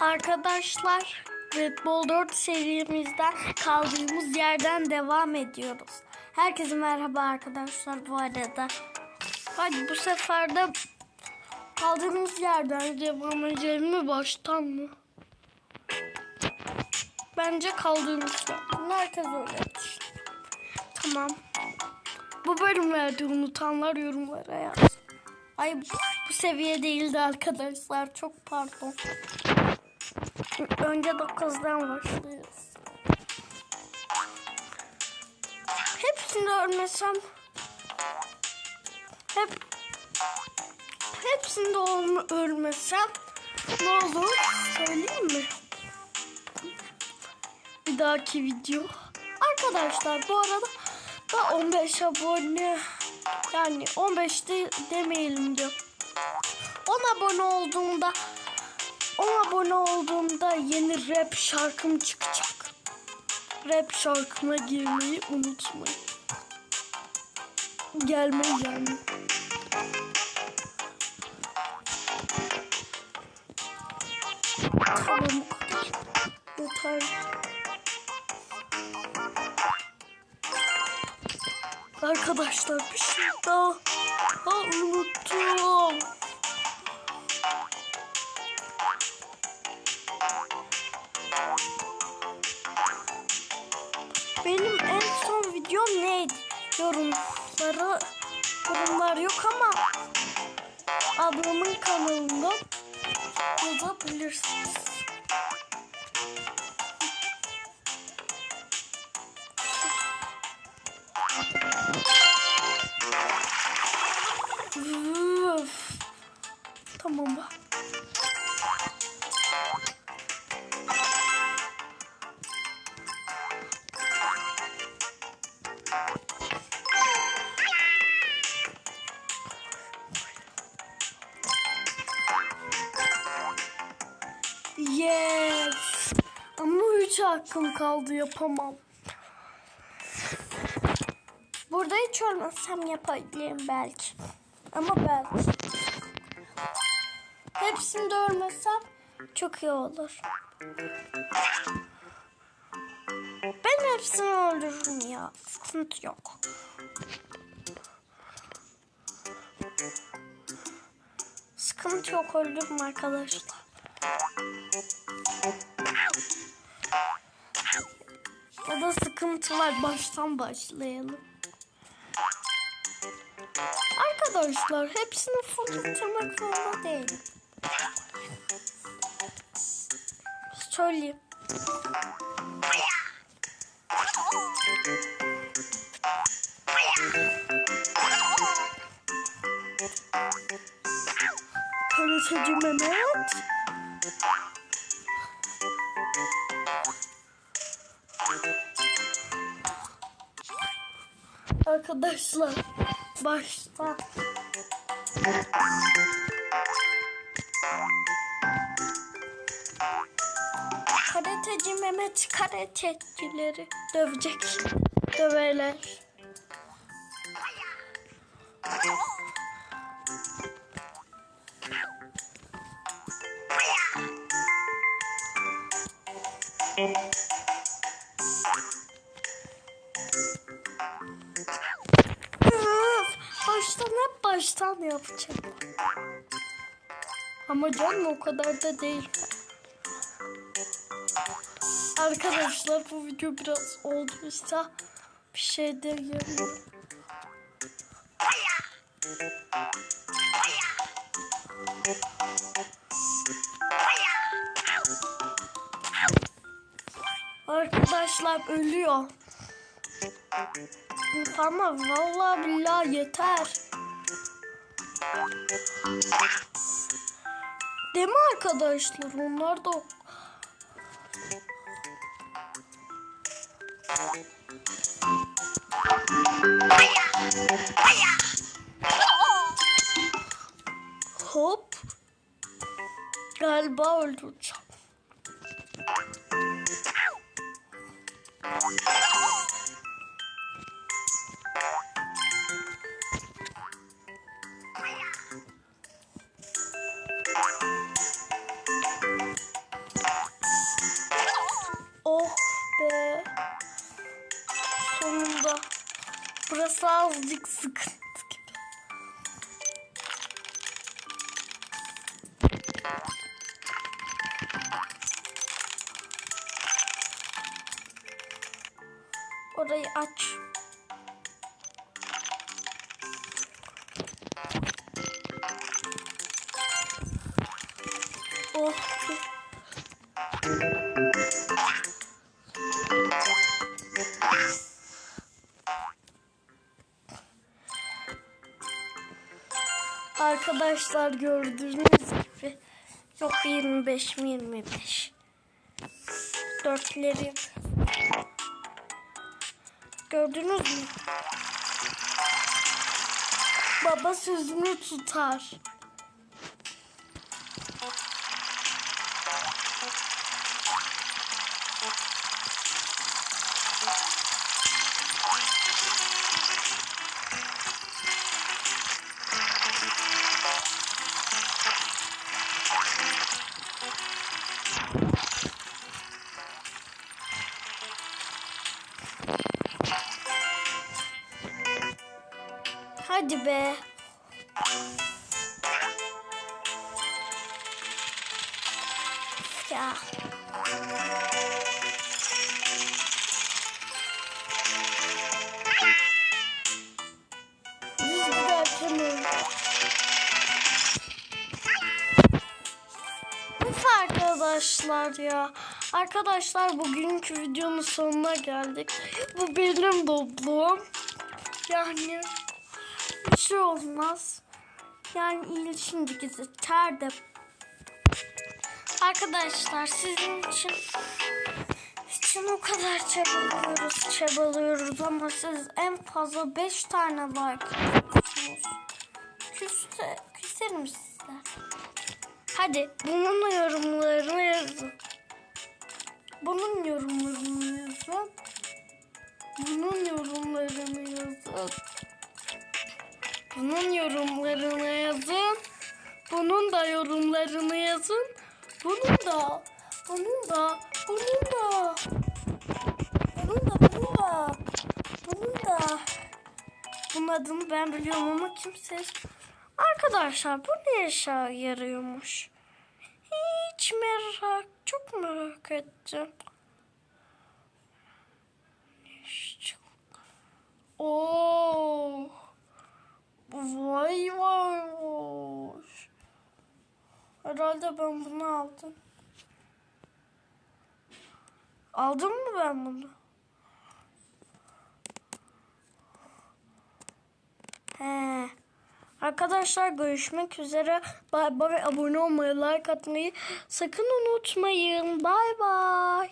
Arkadaşlar Red Bull 4 serimizden kaldığımız yerden devam ediyoruz. Herkese merhaba arkadaşlar bu arada. Hadi bu sefer de kaldığımız yerden devam edelim mi baştan mı? Bence kaldığımız yerden. Herkes öyle. Tamam. Bu bölümlerde unutanlar yorumlara yazsın. Ay bu seviye değildi arkadaşlar. Çok pardon. Önce 9'dan başlıyoruz. Hepsini ölmesem hep hepsinde olma, ölmesem ne olur söyleyeyim mi? Bir dahaki video. Arkadaşlar bu arada da 15 abone yani 15 de demeyelim diyor. 10 abone olduğumda 10 abone olduğumda yeni rap şarkım çıkacak. Rap şarkına girmeyi unutmayın. Gelmeyi yani. Tamam bu kadar. Yeter. Arkadaşlar bir şey daha. Ha, unuttum. Benim en son videom neydi? Yorumları yorumlar yok ama ablamın kanalında yazabilirsiniz. Hakkım kaldı yapamam. Burada hiç ölmezsem yapabilirim belki. Ama belki. Hepsinde ölmesem çok iyi olur. Ben hepsini öldürürüm ya. Sıkıntı yok. Sıkıntı yok öldürürüm arkadaşlar. Ya da sıkıntı var baştan başlayalım. Arkadaşlar hepsini bitirmek zorunda değil. Söyleyeyim. Karateci Mehmet. Arkadaşlar başta Karateci Mehmet karatecileri dövecek. Döverler. Baştan hep baştan yapacağım. Ama canım o kadar da değil. Arkadaşlar bu video biraz olduysa bir şey de yani. Arkadaşlar ölüyor. Ama vallahi billahi yeter. Değil mi arkadaşlar? Onlar da Hop. Galiba öldüreceğim. Burası azıcık sıkıntı gibi. Orayı aç. Oh. Arkadaşlar gördüğünüz gibi yok 25 mi 25 dörtleri gördünüz mü? Baba sözünü tutar. Hadi be. Ya. Arkadaşlar ya. Arkadaşlar bugünkü videonun sonuna geldik. Bu benim dobluğum. Yani bir şey olmaz. Yani iyi şimdi gizli ter de. Arkadaşlar sizin için için o kadar çabalıyoruz çabalıyoruz ama siz en fazla 5 tane like atıyorsunuz. Küste, küserim sizler. Hadi bunun yorumlarını yazın. Bunun yorumlarını yazın. Bunun yorumlarını yazın. Bunun yorumlarını yazın. Bunun da yorumlarını yazın. Bunun da. Bunun da. Bunun da. Bunun da. Bunun da. Bunun da. Bunun adını ben biliyorum ama kimse... Arkadaşlar bu ne işe yarıyormuş? Hiç merak, çok merak ettim. Oo. Vay vay. Herhalde ben bunu aldım. Aldım mı ben bunu? He. Arkadaşlar görüşmek üzere. Bay bay. Abone olmayı, like atmayı sakın unutmayın. Bay bay.